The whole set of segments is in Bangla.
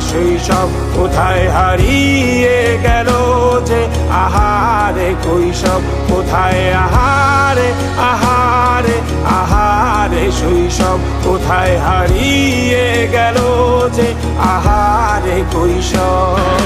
শৈশব কোথায় হারিয়ে গেল যে? আহারে কৈশব কোথায়? আহারে আহারে আহারে শৈশব কোথায় হারিয়ে গেল যে? আহারে কৈশব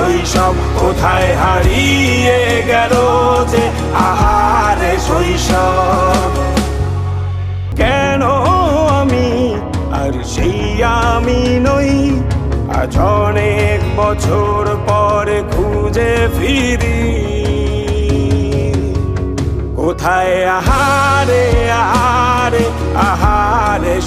শৈশব কোথায় হারিয়ে গেল যে আহারে শৈশব? কেন আমি আর সেই আমি নই? আজ অনেক বছর পরে খুঁজে ফিরি। কোথায় আহারে